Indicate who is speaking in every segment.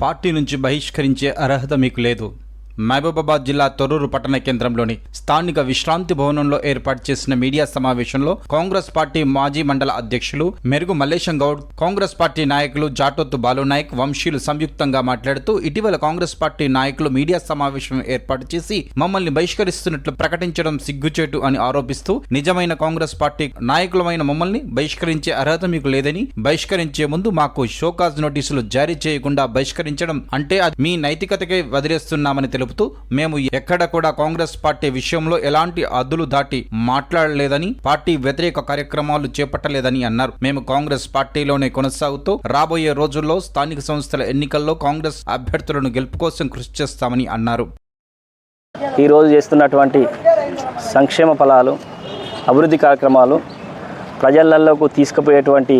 Speaker 1: Party నుంచి బహిష్కరించే అర్హత మీకు లేదు. మహబూబాబాద్ జిల్లా తొర్రూరు పట్టణ కేంద్రంలోని స్థానిక విశ్రాంతి భవనంలో ఏర్పాటు చేసిన మీడియా సమావేశంలో కాంగ్రెస్ పార్టీ మాజీ మండల అధ్యక్షులు మెరుగు మల్లేశం గౌడ్ కాంగ్రెస్ పార్టీ నాయకులు జాటోత్తు బాలునాయక్ వంశీలు సంయుక్తంగా మాట్లాడుతూ ఇటీవల కాంగ్రెస్ పార్టీ నాయకులు మీడియా సమావేశం ఏర్పాటు చేసి మమ్మల్ని బహిష్కరిస్తున్నట్లు ప్రకటించడం సిగ్గుచేటు అని ఆరోపిస్తూ నిజమైన కాంగ్రెస్ పార్టీ నాయకులమైన మమ్మల్ని బహిష్కరించే అర్హత మీకు లేదని బహిష్కరించే ముందు మాకు షోకాజ్ నోటీసులు జారీ చేయకుండా బహిష్కరించడం అంటే అది మీ నైతికతకే వదిలేస్తున్నామని తెలుపుతూ మేము ఎక్కడ కూడా కాంగ్రెస్ పార్టీ విషయంలో ఎలాంటి అద్దులు దాటి మాట్లాడలేదని పార్టీ వ్యతిరేక కార్యక్రమాలు చేపట్టలేదని అన్నారు. మేము కాంగ్రెస్ పార్టీలోనే కొనసాగుతూ రాబోయే రోజుల్లో స్థానిక సంస్థల ఎన్నికల్లో కాంగ్రెస్ అభ్యర్థులను గెలుపు కోసం కృషి చేస్తామని అన్నారు.
Speaker 2: ఈరోజు చేస్తున్నటువంటి సంక్షేమ ఫలాలు అభివృద్ధి కార్యక్రమాలు ప్రజలలోకి తీసుకుపోయేటువంటి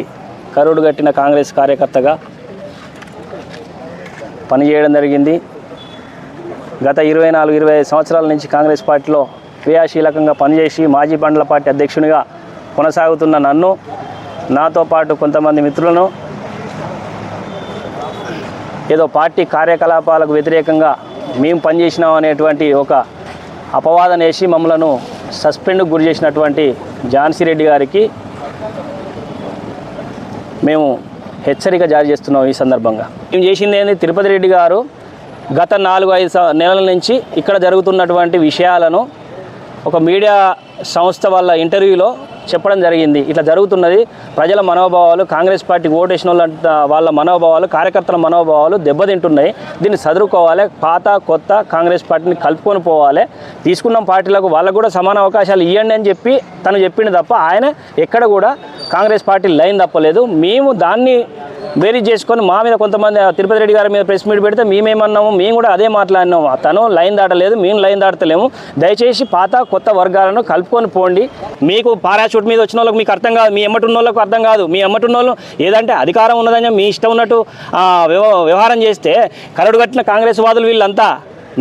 Speaker 2: కరుడు కట్టిన కాంగ్రెస్ కార్యకర్తగా పనిచేయడం జరిగింది. గత ఇరవై నాలుగు ఇరవై ఐదు సంవత్సరాల నుంచి కాంగ్రెస్ పార్టీలో క్రియాశీలకంగా పనిచేసి మాజీ బండ్ల పార్టీ అధ్యక్షునిగా కొనసాగుతున్న నన్ను నాతో పాటు కొంతమంది మిత్రులను ఏదో పార్టీ కార్యకలాపాలకు వ్యతిరేకంగా మేము పనిచేసినాం అనేటువంటి ఒక అపవాదం వేసి మమ్మలను సస్పెండ్కు గురి చేసినటువంటి ఝాన్సీ రెడ్డి గారికి మేము హెచ్చరిక జారీ చేస్తున్నాం ఈ సందర్భంగా. మేము చేసింది ఏంది? తిరుపతి రెడ్డి గారు గత నాలుగు ఐదు నెలల నుంచి ఇక్కడ జరుగుతున్నటువంటి విషయాలను ఒక మీడియా సంస్థ వాళ్ళ ఇంటర్వ్యూలో చెప్పడం జరిగింది. ఇట్లా జరుగుతున్నది. ప్రజల మనోభావాలు కాంగ్రెస్ పార్టీకి ఓటేసిన వాళ్ళ వాళ్ళ మనోభావాలు కార్యకర్తల మనోభావాలు దెబ్బతింటున్నాయి. దీన్ని చదువుకోవాలి పాత కొత్త కాంగ్రెస్ పార్టీని కలుపుకొని పోవాలి. తీసుకున్న పార్టీలకు వాళ్ళకు కూడా సమాన అవకాశాలు ఇవ్వండి అని చెప్పి తను చెప్పింది తప్ప ఆయన ఎక్కడ కూడా కాంగ్రెస్ పార్టీ లైన్ తప్పలేదు. మేము దాన్ని బేరీ చేసుకొని మా మీద కొంతమంది తిరుపతి రెడ్డి గారి మీద ప్రెస్ మీట్ పెడితే మేమేమన్నాము మేము కూడా అదే మాట్లాడినాము. తను లైన్ దాటలేదు మేము లైన్ దాటలేము. దయచేసి పాత కొత్త వర్గాలను కలుపుకొని పోండి. మీకు పారాషూట్ మీద వచ్చిన వాళ్ళకి మీకు అర్థం కాదు మీ ఎమ్మటి వాళ్ళకు అర్థం కాదు. మీ ఎమ్మటి వాళ్ళు ఏదంటే అధికారం ఉన్నదని మీ ఇష్టం ఉన్నట్టు వ్యవహారం చేస్తే కరడు కట్టిన కాంగ్రెస్ వాదులు వీళ్ళంతా.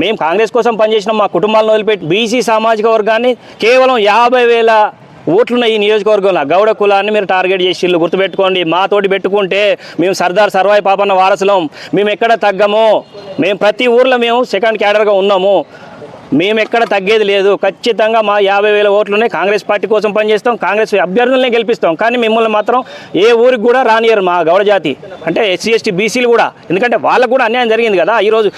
Speaker 2: మేము కాంగ్రెస్ కోసం పనిచేసినాం మా కుటుంబాలను వదిలిపెట్టి బీసీ సామాజిక వర్గాన్ని కేవలం యాభై వేల ఓట్లున్న ఈ నియోజకవర్గంలో. గౌడ కులాన్ని మీరు టార్గెట్ చేసిళ్ళు. గుర్తుపెట్టుకోండి. మాతోటి పెట్టుకుంటే మేము సర్దార్ సర్వాయి పాపన్న వారసులం. మేము ఎక్కడ తగ్గము మేము ప్రతి ఊర్లో మేము సెకండ్ క్యాడర్గా ఉన్నాము. మేము ఎక్కడ తగ్గేది లేదు. ఖచ్చితంగా మా యాభై వేల ఓట్లున్నాయి. కాంగ్రెస్ పార్టీ కోసం పనిచేస్తాం. కాంగ్రెస్ అభ్యర్థులనే గెలిపిస్తాం. కానీ మిమ్మల్ని మాత్రం ఏ ఊరికి కూడా రానియరు మా గౌడ జాతి. అంటే ఎస్సీ ఎస్టీ బీసీలు కూడా. ఎందుకంటే వాళ్ళకు కూడా అన్యాయం జరిగింది కదా. ఈరోజు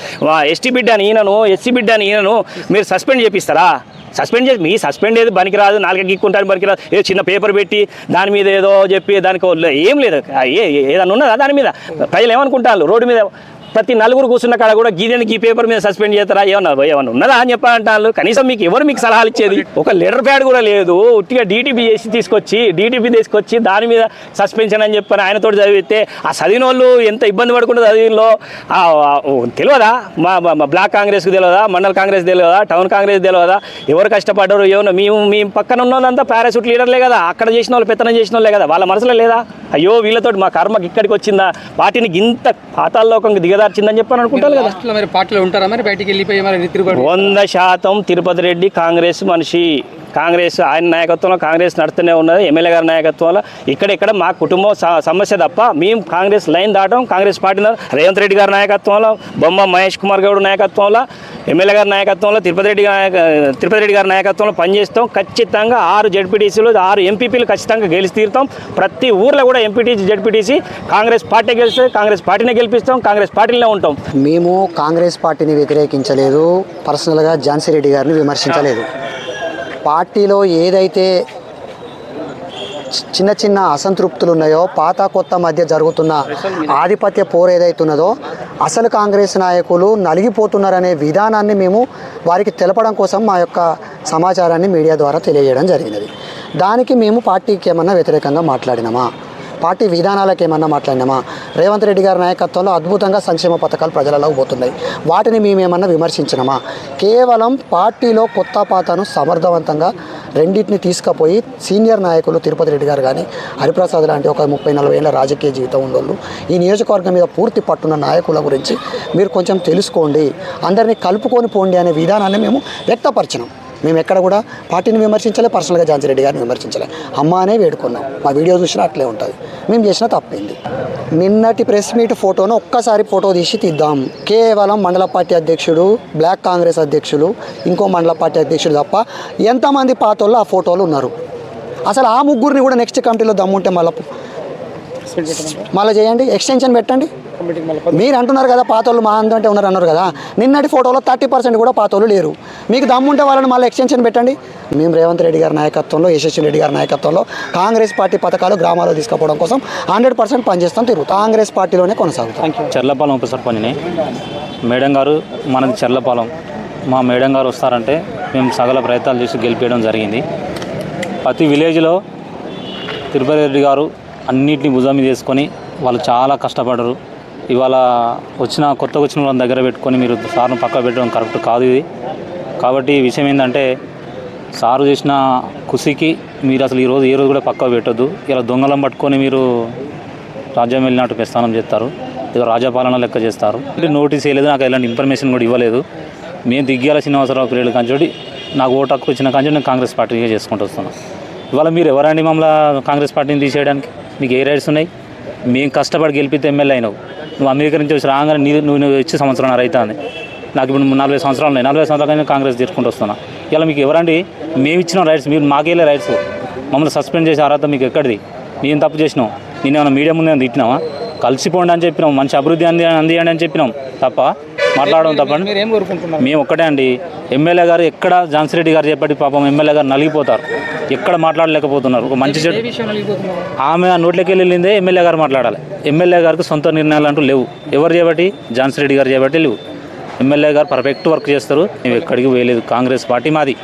Speaker 2: ఎస్టీ బిడ్డ అని ఈయనను ఎస్సీ బిడ్డ అని ఈయనను మీరు సస్పెండ్ చేపిస్తారా? సస్పెండ్ చేసి మీ సస్పెండ్ ఏది పనికిరాదు నాలుగు గిక్కుంటాను పనికిరాదు. ఏదో చిన్న పేపర్ పెట్టి దాని మీద ఏదో చెప్పి దానికి ఏం లేదు. ఏ ఏ- ఏదన్నా ఉన్నదా దాని మీద? ప్రజలు ఏమనుకుంటారు? రోడ్డు మీద ప్రతి నలుగురు కూర్చున్న కాడ కూడా గీదని గీ పేపర్ మీద సస్పెండ్ చేస్తారా? ఏమన్నా ఏమన్నా ఉన్నదా అని చెప్పాలంటారు కనీసం మీకు ఎవరు మీకు సలహాలు ఇచ్చేది? ఒక లెటర్ ప్యాడ్ కూడా లేదు. ఉట్టిగా డీటీపీ చేసి తీసుకొచ్చి డీటీపీ తీసుకొచ్చి దాని మీద సస్పెన్షన్ అని చెప్పని ఆయనతో చదివితే ఆ చదివిన వాళ్ళు ఎంత ఇబ్బంది పడుకుంటారు చదివిలో తెలియదా? మా బ్లాక్ కాంగ్రెస్కి తెలియదా? మండల కాంగ్రెస్ తెలియదా? టౌన్ కాంగ్రెస్ తెలియదా? ఎవరు కష్టపడ్డారు? ఏమన్నా మేము మీ పక్కన ఉన్న వాళ్ళంతా పారాసూట్ లీడర్లే కదా. అక్కడ చేసిన వాళ్ళు పెత్తనం చేసిన వాళ్ళే కదా. వాళ్ళ మనసులో లేదా? అయ్యో వీళ్ళతోటి మా కర్మకి ఇక్కడికి వచ్చిందా? వాటిని ఇంత పాతాల్లోకంగా దిగదార్చిందని చెప్పని అనుకుంటారు కదా.
Speaker 3: లాస్ట్లో మరి పార్టీలో ఉంటారా మరి? బయటికి వెళ్ళిపోయి మరి
Speaker 2: వంద శాతం తిరుపతి రెడ్డి కాంగ్రెస్ మనిషి. కాంగ్రెస్ ఆయన నాయకత్వంలో కాంగ్రెస్ నడుస్తూనే ఉన్నది ఎమ్మెల్యే గారి నాయకత్వంలో. ఇక్కడెక్కడ మా కుటుంబం స- సమస్య తప్ప మేము కాంగ్రెస్ లైన్ దాటం కాంగ్రెస్ పార్టీ రేవంత్ రెడ్డి గారి నాయకత్వంలో బొమ్మ మహేష్ కుమార్ గౌడ్ నాయకత్వంలో ఎమ్మెల్యే గారి నాయకత్వంలో తిరుపతి రెడ్డి తిరుపతి రెడ్డి గారి నాయకత్వంలో పనిచేస్తాం. ఖచ్చితంగా ఆరు జడ్పీటీసీలు ఆరు ఎంపీపీలు ఖచ్చితంగా గెలిచి తీరుతాం. ప్రతి ఊర్లో కూడా ఎంపీటీసీ జడ్పీటీసీ కాంగ్రెస్ పార్టీ గెలిస్తే కాంగ్రెస్ పార్టీనే గెలిపిస్తాం కాంగ్రెస్ పార్టీలోనే ఉంటాం.
Speaker 4: మేము కాంగ్రెస్ పార్టీని వ్యతిరేకించలేదు. పర్సనల్గా ఝాన్సీ రెడ్డి గారిని విమర్శించలేదు. పార్టీలో ఏదైతే చిన్న చిన్న అసంతృప్తులు ఉన్నాయో పాత కొత్త మధ్య జరుగుతున్న ఆధిపత్య పోరు ఏదైతున్నదో అసలు కాంగ్రెస్ నాయకులు నలిగిపోతున్నారనే విధానాన్ని మేము వారికి తెలపడం కోసం మా యొక్క సమాచారాన్ని మీడియా ద్వారా తెలియజేయడం జరిగినది. దానికి మేము పార్టీకి ఏమన్నా వ్యతిరేకంగా మాట్లాడినామా? పార్టీ విధానాలకు ఏమన్నా మాట్లాడినామా? రేవంత్ రెడ్డి గారి నాయకత్వంలో అద్భుతంగా సంక్షేమ పథకాలు ప్రజలలో పోతున్నాయి. వాటిని మేమేమన్నా విమర్శించినామా? కేవలం పార్టీలో కొత్త పాతను సమర్థవంతంగా రెండింటిని తీసుకుపోయి సీనియర్ నాయకులు తిరుపతి రెడ్డి గారు కానీ హరిప్రసాద్ లాంటి ఒక ముప్పై నలభై ఏళ్ళ రాజకీయ జీవితం ఉన్నోళ్ళు ఈ నియోజకవర్గం మీద పూర్తి పట్టున్న నాయకుల గురించి మీరు కొంచెం తెలుసుకోండి. అందరినీ కలుపుకొని పోండి అనే విధానాన్ని మేము వ్యక్తపరిచినాం. మేము ఎక్కడ కూడా పార్టీని విమర్శించలే పర్సనల్గా ఝాన్సీ రెడ్డి గారిని విమర్శించలే. అమ్మ అనే వేడుకున్నాం. మా వీడియో చూసినా అట్లే ఉంటుంది. మేము చేసిన తప్పింది. నిన్నటి ప్రెస్ మీట్ ఫోటోను ఒక్కసారి ఫోటో తీసి తీద్దాం. కేవలం మండల పార్టీ అధ్యక్షుడు బ్లాక్ కాంగ్రెస్ అధ్యక్షులు ఇంకో మండల పార్టీ అధ్యక్షుడు తప్ప ఎంతమంది పాతోళ్ళు ఆ ఫోటోలు ఉన్నారు? అసలు ఆ ముగ్గురిని కూడా నెక్స్ట్ కమిటీలో దమ్ముంటే మళ్ళీ మళ్ళీ చేయండి. ఎక్స్టెన్షన్ పెట్టండి. మీరు అంటున్నారు కదా పాతోళ్ళు మా అంటే ఉన్నారు అన్నారు కదా. నిన్నటి ఫోటోలో థర్టీ పర్సెంట్ కూడా పాతోళ్ళు లేరు. మీకు దమ్ముంటే వాళ్ళని మళ్ళీ ఎక్స్టెన్షన్ పెట్టండి. మేము రేవంత్ రెడ్డి గారి నాయకత్వంలో యశస్వి రెడ్డి గారి నాయకత్వంలో కాంగ్రెస్ పార్టీ పథకాలు గ్రామాల్లో తీసుకుపోవడం కోసం హండ్రెడ్ పర్సెంట్ పనిచేస్తాం తిరుగుతాం. కాంగ్రెస్ పార్టీలోనే కొనసాగుతాం.
Speaker 5: చర్లపాలెం ఉప సర్పంచ్ని మేడం గారు మనది చర్లపాలెం. మా మేడం గారు వస్తారంటే మేము సగల ప్రయత్నాలు చేసి గెలిపేయడం జరిగింది. ప్రతి విలేజ్లో తిరుపతి రెడ్డి గారు అన్నిటిని భుజం మీద వేసుకొని వాళ్ళు చాలా కష్టపడరు. ఇవాళ వచ్చిన కొత్తగా వచ్చిన వాళ్ళని దగ్గర పెట్టుకొని మీరు సార్ను పక్క పెట్టడం కరెక్ట్ కాదు ఇది. కాబట్టి విషయం ఏంటంటే సారు చేసిన కుసికి మీరు అసలు ఈరోజు ఏ రోజు కూడా పక్క పెట్టద్దు. ఇలా దొంగలం పట్టుకొని మీరు రాజ్యం వెళ్ళినట్టు ప్రస్థానం చేస్తారు. ఏదో రాజపాలన లెక్క చేస్తారు. అంటే నోటీస్ వేయలేదు నాకు ఎలాంటి ఇన్ఫర్మేషన్ కూడా ఇవ్వలేదు. మేము దిగ్గాల శ్రీనివాసరావు పీరియడ్ కాంచోటి నాకు ఓటు హక్కు వచ్చిన కాంచోటి నేను కాంగ్రెస్ పార్టీగా చేసుకుంటూ వస్తున్నాను ఇవాళ మీరు ఎవరండి మమ్మల్ని కాంగ్రెస్ పార్టీని తీసేయడానికి? మీకు ఏ రైట్స్ ఉన్నాయి? మేము కష్టపడి గెలిపితే ఎమ్మెల్యే అయినావు. నువ్వు అంగీకరించి వచ్చి రాగానే నీ నువ్వు నువ్వు ఇచ్చే సంవత్సరం అవుతుంది నాకు ఇప్పుడు నలభై సంవత్సరాలు ఉన్నాయి. నలభై సంవత్సరాలు కాంగ్రెస్ తీసుకుంటూ వస్తున్నా. ఇలా మీకు ఎవరండి? మేము ఇచ్చిన రైట్స్ మీరు మాకేలే రైట్స్ మమ్మల్ని సస్పెండ్ చేసే అర్హత మీకు ఎక్కడిది? నేను తప్పు చేసినాం నేను ఏమైనా మీడియా ముందు తిట్టినావా? కలిసిపోండి అని చెప్పినాం. మంచి అభివృద్ధి అంది అందియండి అని చెప్పినాం. తప్ప మాట్లాడడం తప్పండి.
Speaker 3: మీరు ఏం కోరుకుంటున్నారు?
Speaker 5: మేము ఒక్కటే అండి. ఎమ్మెల్యే గారు ఎక్కడ ఝాన్సీ రెడ్డి గారు చెప్పటి పాపం ఎమ్మెల్యే గారు నలిగిపోతారు. ఎక్కడ మాట్లాడలేకపోతున్నారు. ఒక మంచి చెడు. ఆమె ఆ నోట్లోకి వెళ్ళిందే ఎమ్మెల్యే గారు మాట్లాడాలి. ఎమ్మెల్యే గారికి సొంత నిర్ణయాలు అంటూ లేవు. ఎవరు చేయబట్టి ఝాన్సీ రెడ్డి గారు చేయబట్టి లేవు. ఎమ్మెల్యే గారు పర్ఫెక్ట్ వర్క్ చేస్తారు. మేము ఎక్కడికి వేయలేదు కాంగ్రెస్ పార్టీ మాది.